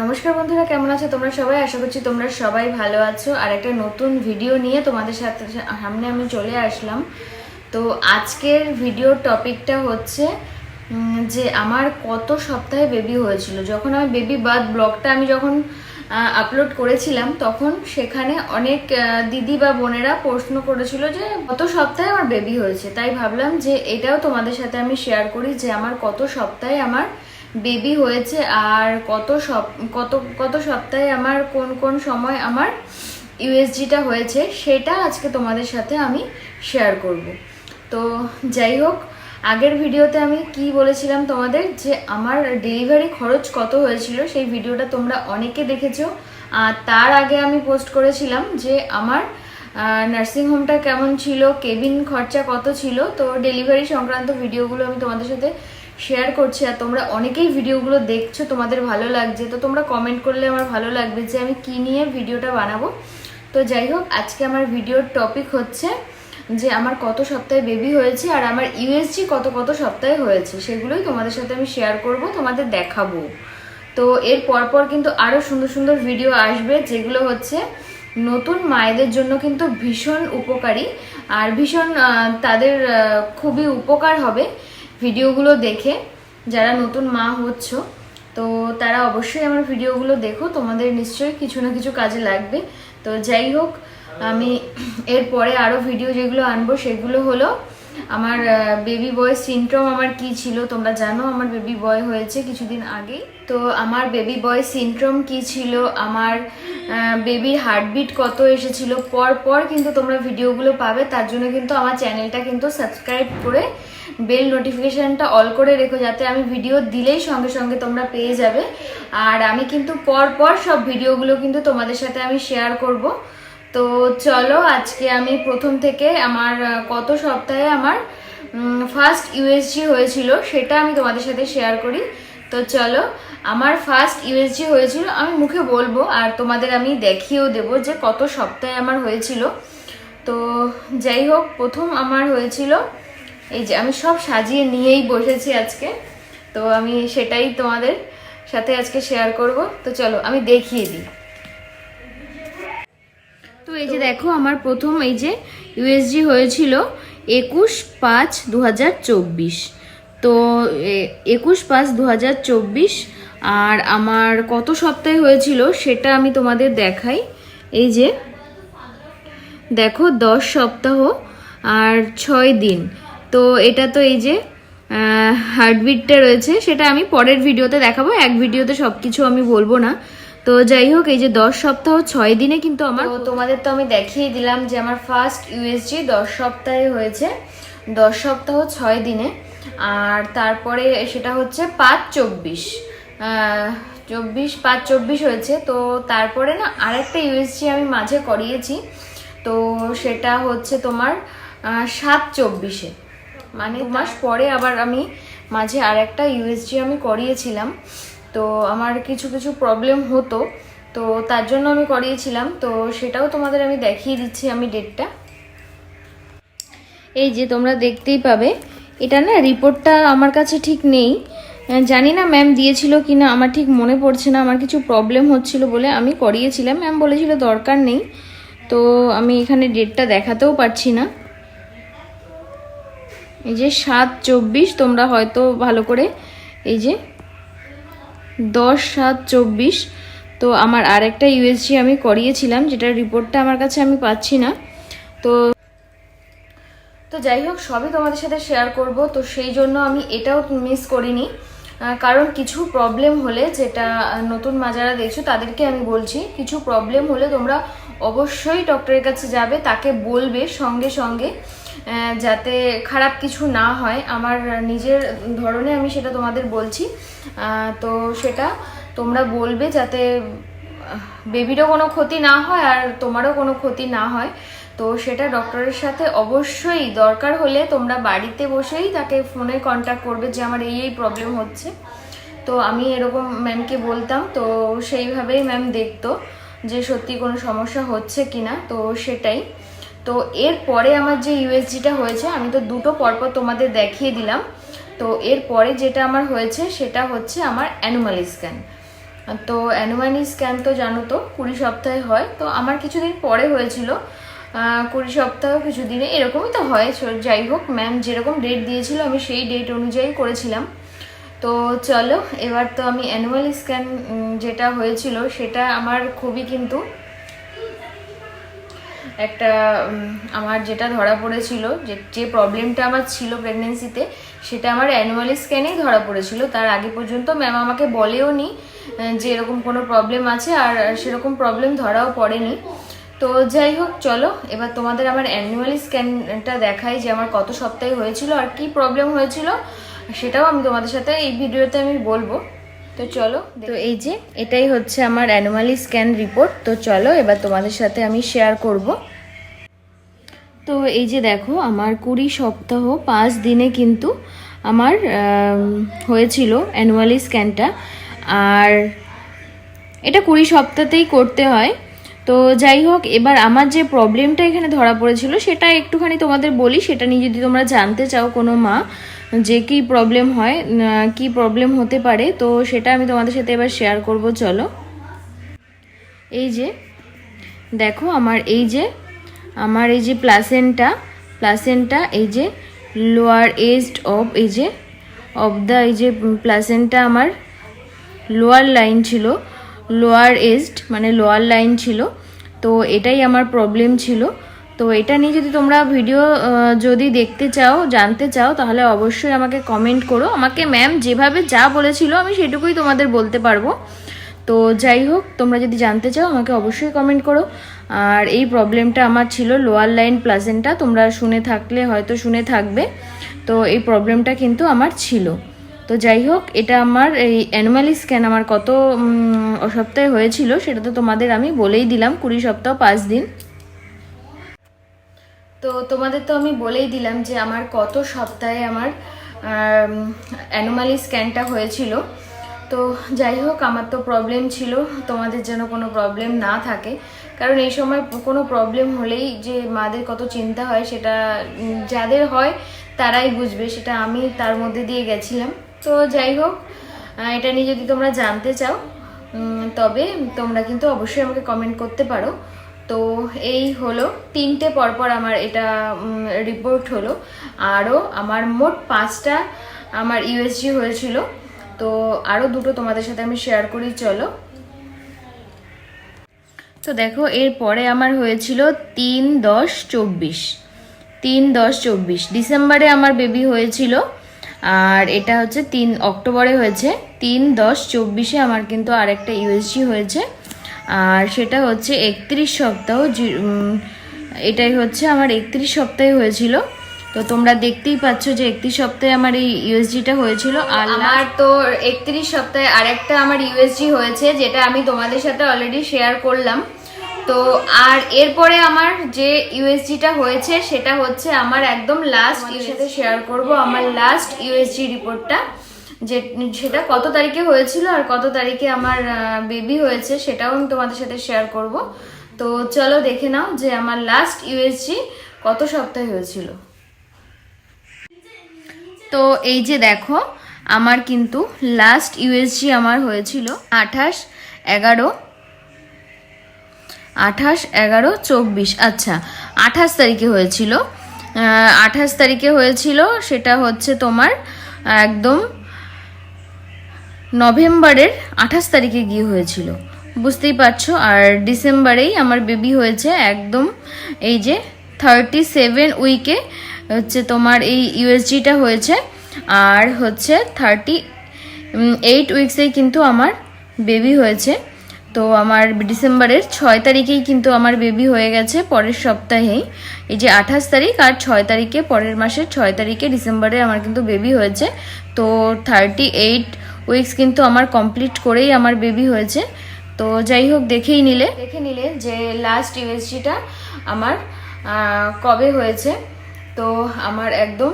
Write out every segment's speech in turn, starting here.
নমস্কার বন্ধুরা, কেমন আছো তোমরা সবাই? আশা করছি তোমরা সবাই ভালো আছো। আর একটা নতুন ভিডিও নিয়ে তোমাদের সাথে সামনে আমি চলে আসলাম। তো আজকের ভিডিওর টপিকটা হচ্ছে যে আমার কত সপ্তাহে বেবি হয়েছিল। যখন আমি বেবি বার্থ ব্লগটা আমি যখন আপলোড করেছিলাম, তখন সেখানে অনেক দিদি বা বোনেরা প্রশ্ন করেছিল যে, কত সপ্তাহে আমার বেবি হয়েছে? তাই ভাবলাম যে এটাও তোমাদের সাথে আমি শেয়ার করি যে আমার কত সপ্তাহে আমার বেবি হয়েছে আর কত সপ, কত কত সপ্তাহে আমার কোন কোন সময় আমার ইউএসজিটা হয়েছে সেটা আজকে তোমাদের সাথে আমি শেয়ার করব। তো যাই হোক, আগের ভিডিওতে আমি কি বলেছিলাম তোমাদের যে আমার ডেলিভারি খরচ কত হয়েছিল সেই ভিডিওটা তোমরা অনেকে দেখেছ। আর তার আগে আমি পোস্ট করেছিলাম যে আমার নার্সিং হোমটা কেমন ছিল কেবিন খরচা কত ছিল, তো ডেলিভারি সংক্রান্ত ভিডিওগুলো আমি তোমাদের সাথে শেয়ার করছি আর তোমরা অনেকেই ভিডিওগুলো দেখছ, তোমাদের ভালো লাগছে। তো তোমরা কমেন্ট করলে আমার ভালো লাগবে যে আমি কি নিয়ে ভিডিওটা বানাবো। তো যাই হোক, আজকে আমার ভিডিওর টপিক হচ্ছে যে আমার কত সপ্তাহে বেবি হয়েছে আর আমার ইউএসজি কত কত সপ্তাহে হয়েছে, সেগুলোই তোমাদের সাথে আমি শেয়ার করব, তোমাদের দেখাবো। তো এর পরপর কিন্তু আরও সুন্দর সুন্দর ভিডিও আসবে, যেগুলো হচ্ছে নতুন মায়েদের জন্য কিন্তু ভীষণ উপকারী। আর ভীষণ তাদের খুবই উপকার হবে। ভিডিওগুলো দেখে যারা নতুন মা হচ্ছ, তো তারা অবশ্যই আমার ভিডিওগুলো দেখো। তোমাদের নিশ্চয়ই কিছু না কিছু কাজে লাগবে। তো যাই হোক, আমি এরপরে আরও ভিডিও যেগুলো আনব, সেগুলো হলো আমার বেবি বয় সিনড্রোম আমার কি ছিল তোমরা জানো? আমার বেবি বয় হয়েছে কিছুদিন আগেই। তো আমার বেবি বয় সিনড্রোম কি ছিল? আমার বেবির হার্টবিট কত এসেছিল? পর পর কিন্তু তোমরা ভিডিওগুলো পাবে। তার জন্য কিন্তু আমার চ্যানেলটা কিন্তু সাবস্ক্রাইব করে বেল নোটিফিকেশনটা অল করে রেখো, যাতে আমি ভিডিও দিলেই সঙ্গে সঙ্গে তোমরা পেয়ে যাবে। আর আমি কিন্তু পর পর সব ভিডিওগুলো কিন্তু তোমাদের সাথে আমি শেয়ার করব। তো চলো আজকে আমি প্রথম থেকে আমার কত সপ্তাহে আমার ফার্স্ট ইউএসজি হয়েছিল, সেটা আমি তোমাদের সাথে শেয়ার করি। তো চলো, আমার ফার্স্ট ইউএসজি হয়েছিল, আমি মুখে বলব, আর তোমাদের আমি দেখিয়েও দেবো যে কত সপ্তাহে আমার হয়েছিল। তো যাই হোক, প্রথম আমার হয়েছিল, এই যে আমি সব সাজিয়ে নিয়েই বসেছি আজকে। তো আমি সেটাই তোমাদের সাথে আজকে শেয়ার করব। তো চলো, আমি দেখিয়ে দিই। তো এই যে দেখো, আমার প্রথম এই যে ইউএসজি হয়েছিল একুশ পাঁচ দু তো একুশ পাঁচ দু আর আমার কত সপ্তাহে হয়েছিল সেটা আমি তোমাদের দেখাই। এই যে, দেখো, দশ সপ্তাহ আর ছয় দিন। তো এটা তো এই যে হার্টবিটটা রয়েছে, সেটা আমি পরের ভিডিওতে দেখাবো। এক ভিডিওতে সব কিছু আমি বলব না। তো যাই হোক এই যে দশ সপ্তাহ ছয় দিনে কিন্তু আমার তোমাদের তো আমি দেখিয়ে দিলাম যে আমার ফার্স্ট ইউএসজি দশ সপ্তাহে হয়েছে। দশ সপ্তাহ ছয় দিনে। আর তারপরে সেটা হচ্ছে পাঁচ চব্বিশ। চব্বিশ পাঁচ চব্বিশ হয়েছে। তো তারপরে না আরেকটা ইউএসজি আমি মাঝে করিয়েছি। তো সেটা হচ্ছে তোমার সাত চব্বিশে। মানে দু মাস পরে আবার আমি মাঝে আর একটা ইউএসজি আমি করিয়েছিলাম। তো আমার কিছু কিছু প্রবলেম হতো, তো তার জন্য আমি করিয়েছিলাম, তো সেটাও তোমাদের আমি দেখিয়ে দিচ্ছি আমি ডেটটা এই যে তোমরা দেখতেই পাবে, এটা না রিপোর্টটা আমার কাছে ঠিক নেই। জানি না ম্যাম দিয়েছিল কি না আমার ঠিক মনে পড়ছে না, আমার কিছু প্রবলেম হচ্ছিল বলে আমি করিয়েছিলাম ম্যাম বলেছিল দরকার নেই, তো আমি এখানে ডেটটা দেখাতেও পারছি না। এই যে সাত চব্বিশ, তোমরা হয়তো ভালো করে, এই যে দশ সাত চব্বিশ। তো আমার আরেকটা ইউএসজি আমি করিয়েছিলাম, যেটার রিপোর্টটা আমার কাছে আমি পাচ্ছি না। তো তো যাই হোক, সবই তোমাদের সাথে শেয়ার করব। তো সেই জন্য আমি এটাও মিস করিনি। কারণ কিছু প্রবলেম হলে যেটা নতুন মাজারা দেখছ, তাদেরকে আমি বলছি, কিছু প্রবলেম হলে তোমরা অবশ্যই ডক্টরের কাছে যাবে, তাকে বলবে সঙ্গে সঙ্গে। যাতে খারাপ কিছু না হয়, আমার নিজের ধরনে আমি সেটা তোমাদের বলছি। তো সেটা তোমরা বলবে যাতে বেবিরও কোনো ক্ষতি না হয় আর তোমারও কোনো ক্ষতি না হয়। তো সেটা ডক্টরের সাথে অবশ্যই দরকার হলে তোমরা বাড়িতে বসেই তাকে ফোনে কন্ট্যাক্ট করবে যে আমার এই এই প্রবলেম হচ্ছে। তো আমি এরকম ম্যামকে বলতাম, তো সেইভাবেই ম্যাম দেখতো যে সত্যি কোনো সমস্যা হচ্ছে কিনা, তো সেটাই। তো এরপরে আমার যে ইউএসজিটা হয়েছে, আমি তো দুটো পরপর তোমাদের দেখিয়ে দিলাম। তো এরপরে যেটা আমার হয়েছে, সেটা হচ্ছে আমার অ্যানুমাল স্ক্যান তো অ্যানুয়ালি স্ক্যান তো জানো তো, কুড়ি সপ্তাহে হয়। তো আমার কিছুদিন পরে হয়েছিল। কুড়ি সপ্তাহ কিছুদিনে এরকমই তো হয়। যাই হোক ম্যাম যেরকম ডেট দিয়েছিল, আমি সেই ডেট অনুযায়ী করেছিলাম। তো চলো, এবার তো আমি অ্যানুয়াল স্ক্যান যেটা হয়েছিল, সেটা আমার খুবই কিন্তু একটা আমার যেটা ধরা পড়েছিল, যে যে প্রবলেমটা আমার ছিল প্রেগনেন্সিতে সেটা আমার অ্যানুয়াল স্ক্যানেই ধরা পড়েছিল। তার আগে পর্যন্ত ম্যাম আমাকে বলেও নি যে এরকম কোনো প্রবলেম আছে, আর সেরকম প্রবলেম ধরাও পড়েনি। তো যাই হোক, চলো, এবার তোমাদের আমার অ্যানুয়াল স্ক্যানটা দেখাই যে আমার কত সপ্তাহে হয়েছিল আর কি প্রবলেম হয়েছিল। সেটাও আমি তোমাদের সাথে এই ভিডিওতে আমি বলব। তো চলো তো এই যে এটাই হচ্ছে আমার অ্যানুয়ালি স্ক্যান রিপোর্ট তো চলো এবার তোমাদের সাথে আমি শেয়ার করব। তো এই যে দেখো আমার কুড়ি সপ্তাহ পাঁচ দিনে কিন্তু আমার হয়েছিল অ্যানুয়ালি স্ক্যানটা আর এটা কুড়ি সপ্তাহতেই করতে হয়। তো যাই হোক এবার আমার যে প্রবলেমটা এখানে ধরা পড়েছিল সেটা একটুখানি তোমাদের বলি সেটা নিয়ে যদি তোমরা জানতে চাও কোনো মা যে কি প্রবলেম হয় কি প্রবলেম হতে পারে, তো সেটা আমি তোমাদের সাথে এবার শেয়ার করব, চলো। এই যে, দেখো আমার এই যে, আমার এই যে প্লাসেন্টা প্লাসেন্টা এই যে লোয়ার এজড অফ এই যে অফ দ্য এই যে প্লাসেন্টা আমার লোয়ার লাইন ছিল লোয়ার এজড মানে লোয়ার লাইন ছিল, তো এটাই আমার প্রবলেম ছিল। তো এটা নিয়ে যদি তোমরা ভিডিও যদি দেখতে চাও, জানতে চাও, তাহলে অবশ্যই আমাকে কমেন্ট করো। আমাকে ম্যাম যেভাবে যা বলেছিল, আমি সেটুকুই তোমাদের বলতে পারব। তো যাই হোক, তোমরা যদি জানতে চাও, আমাকে অবশ্যই কমেন্ট করো। আর এই প্রবলেমটা আমার ছিল লোয়ার লাইন প্লাজেন্টা তোমরা শুনে থাকলে, হয়তো শুনে থাকবে। তো এই প্রবলেমটা কিন্তু আমার ছিল। তো যাই হোক, এটা আমার এই অ্যানুয়ালি স্ক্যান আমার কত সপ্তাহে হয়েছিল, সেটা তো তোমাদের আমি বলেই দিলাম, কুড়ি সপ্তাহ পাঁচ দিন। তো তোমাদের তো আমি বলেই দিলাম যে আমার কত সপ্তাহে আমার অ্যানোমালি স্ক্যানটা হয়েছিল। তো যাই হোক, আমার তো প্রবলেম ছিল, তোমাদের যেন কোনো প্রবলেম না থাকে। কারণ এই সময় কোনো প্রবলেম হলেই যে মাদের কত চিন্তা হয়, সেটা যাদের হয় তারাই বুঝবে, সেটা আমি তার মধ্যে দিয়ে গেছিলাম। তো যাই হোক এটা নিয়ে যদি তোমরা জানতে চাও তবে তোমরা কিন্তু অবশ্যই আমাকে কমেন্ট করতে পারো। তো এই হলো তিনটে পরপর আমার এটা রিপোর্ট হলো। আরও আমার মোট পাঁচটা আমার ইউএসজি হয়েছিল। তো আরও দুটো তোমাদের সাথে আমি শেয়ার করি, চলো। তো দেখো, এরপরে আমার হয়েছিল তিন দশ চব্বিশ। তিন দশ চব্বিশ। ডিসেম্বরে আমার বেবি হয়েছিল, আর এটা হচ্ছে তিন অক্টোবরে হয়েছে। তিন দশ চব্বিশে আমার কিন্তু আরেকটা ইউএসজি হয়েছে। আর সেটা হচ্ছে একত্রিশ সপ্তাহ এটাই হচ্ছে আমার একত্রিশ সপ্তাহে হয়েছিল। তো তোমরা দেখতেই পাচ্ছ যে একত্রিশ সপ্তাহে আমার এই ইউএসজিটা হয়েছিল। আর আমার তো একত্রিশ সপ্তাহে আরেকটা আমার ইউএসজি হয়েছে যেটা আমি তোমাদের সাথে অলরেডি শেয়ার করলাম। তো আর এরপরে আমার যে ইউএসজিটা হয়েছে সেটা হচ্ছে আমার একদম লাস্ট এর সাথে শেয়ার করব আমার লাস্ট ইউএসজি রিপোর্টটা যে সেটা কত তারিখে হয়েছিল আর কত তারিখে আমার বেবি হয়েছে সেটাও আমি তোমাদের সাথে শেয়ার করব। তো চলো দেখে নাও যে আমার লাস্ট ইউএসজি কত সপ্তাহে হয়েছিল। তো এই যে দেখো, আমার কিন্তু লাস্ট ইউএসজি আমার হয়েছিল আঠাশ এগারো আঠাশ এগারো চব্বিশ। আচ্ছা আঠাশ তারিখে হয়েছিল। আঠাশ তারিখে হয়েছিল সেটা হচ্ছে তোমার একদম নভেম্বরের আঠাশ তারিখে গিয়ে হয়েছিল। বুঝতেই পারছ? আর ডিসেম্বরেই আমার বেবি হয়েছে একদম এই যে থার্টি সেভেন উইকে হচ্ছে তোমার এই ইউএসজিটা হয়েছে। আর হচ্ছে থার্টি এইট উইকসেই কিন্তু আমার বেবি হয়েছে। তো আমার ডিসেম্বরের ছয় তারিখেই কিন্তু আমার বেবি হয়ে গেছে পরের সপ্তাহেই। এই যে আঠাশ তারিখ আর ছয় তারিখে পরের মাসের ছয় তারিখে ডিসেম্বরে আমার কিন্তু বেবি হয়েছে। তো থার্টি এইট উইকস কিন্তু আমার কমপ্লিট করেই আমার বেবি হয়েছে। তো যাই হোক, দেখেই নিলে। দেখে নিলে যে লাস্ট ইউএসজিটা আমার কবে হয়েছে। তো আমার একদম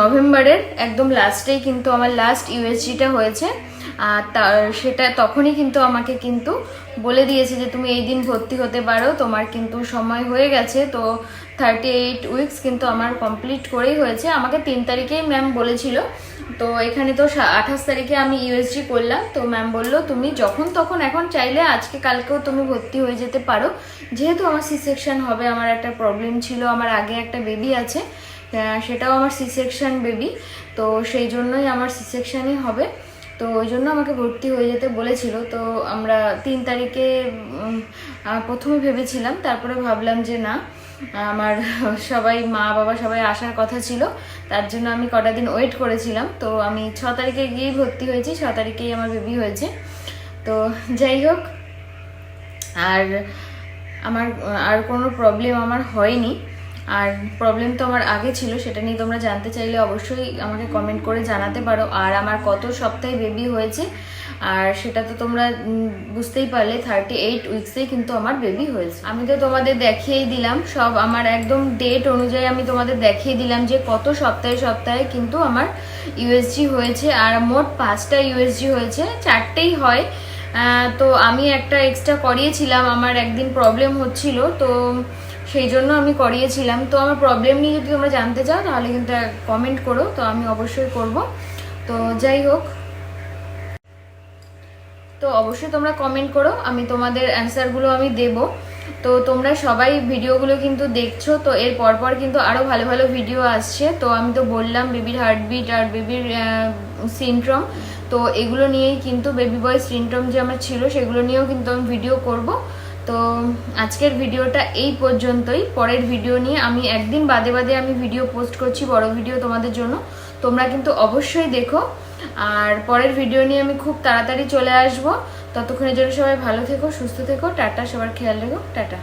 নভেম্বরের একদম লাস্টেই কিন্তু আমার লাস্ট ইউএসজিটা হয়েছে। আর সেটা তখনই কিন্তু আমাকে কিন্তু বলে দিয়েছে যে তুমি এই দিন ভর্তি হতে পারো, তোমার কিন্তু সময় হয়ে গেছে। তো থার্টি এইট উইকস কিন্তু আমার কমপ্লিট করেই হয়েছে। আমাকে তিন তারিখেই ম্যাম বলেছিল তো এখানে তো আঠাশ তারিখে আমি ইউএসজি করলাম। তো ম্যাম বলল, তুমি যখন তখন এখন চাইলে আজকে কালকেও তুমি ভর্তি হয়ে যেতে পারো। যেহেতু আমার সি সেকশন হবে, আমার একটা প্রবলেম ছিল, আমার আগে একটা বেবি আছে সেটাও আমার সি সেকশন বেবি তো সেই জন্যই আমার সি সেকশনই হবে। তো ওই জন্য আমাকে ভর্তি হয়ে যেতে বলেছিল। তো আমরা তিন তারিখে প্রথমে ভেবেছিলাম, তারপরে ভাবলাম যে না আমার সবাই, মা, বাবা সবাই আসার কথা ছিল। তার জন্য আমি কটা দিন ওয়েট করেছিলাম। তো আমি ছ তারিখে গিয়েই ভর্তি হয়েছি, ছ তারিখেই আমার বেবি হয়েছে। তো যাই হোক, আর আমার, আর কোনো প্রবলেম আমার হয়নি। আর প্রবলেম তো আমার আগে ছিল, সেটা নিয়ে তোমরা জানতে চাইলে অবশ্যই আমাকে কমেন্ট করে জানাতে পারো। আর আমার কত সপ্তাহে বেবি হয়েছে, আর সেটা তো তোমরা বুঝতেই পারলে থার্টি এইট উইক্সেই কিন্তু আমার বেবি হয়েছে। আমি তো তোমাদের দেখিয়েই দিলাম, সব আমার একদম ডেট অনুযায়ী আমি তোমাদের দেখিয়ে দিলাম যে কত সপ্তাহে সপ্তাহে কিন্তু আমার ইউএসজি হয়েছে, আর মোট পাঁচটা ইউএসজি হয়েছে, চারটেই হয়। তো আমি একটা এক্সট্রা করিয়েছিলাম, আমার একদিন প্রবলেম হচ্ছিল, তো সেই জন্য আমি করিয়েছিলাম। তো আমার প্রবলেম নিয়ে যদি তোমরা জানতে চাও, তাহলে কিন্তু কমেন্ট করো, তো আমি অবশ্যই করব। তো যাই হোক। তো অবশ্যই তোমরা কমেন্ট করো, আমি তোমাদের অ্যান্সারগুলো আমি দেব। তো তোমরা সবাই ভিডিওগুলো কিন্তু দেখছ, তো এর পরপর কিন্তু আরও ভালো ভালো ভিডিও আসছে। তো আমি তো বললাম বেবির হার্টবিট আর বেবির সিনড্রোম তো এগুলো নিয়েই কিন্তু বেবি বয় সিনড্রোম যে আমার ছিল, সেগুলো নিয়েও কিন্তু আমি ভিডিও করব। তো আজকের ভিডিওটা এই পর্যন্তই। পরের ভিডিও নিয়ে আমি একদিন বাদে বাদে আমি ভিডিও পোস্ট করছি, বড় ভিডিও তোমাদের জন্য। তোমরা কিন্তু অবশ্যই দেখো। আর পরের ভিডিও নিয়ে আমি খুব তাড়াতাড়ি চলে আসব। ততক্ষণের জন্য সবাই ভালো থেকো, সুস্থ থেকো। টাটা, সবার খেয়াল রেখো। টাটা।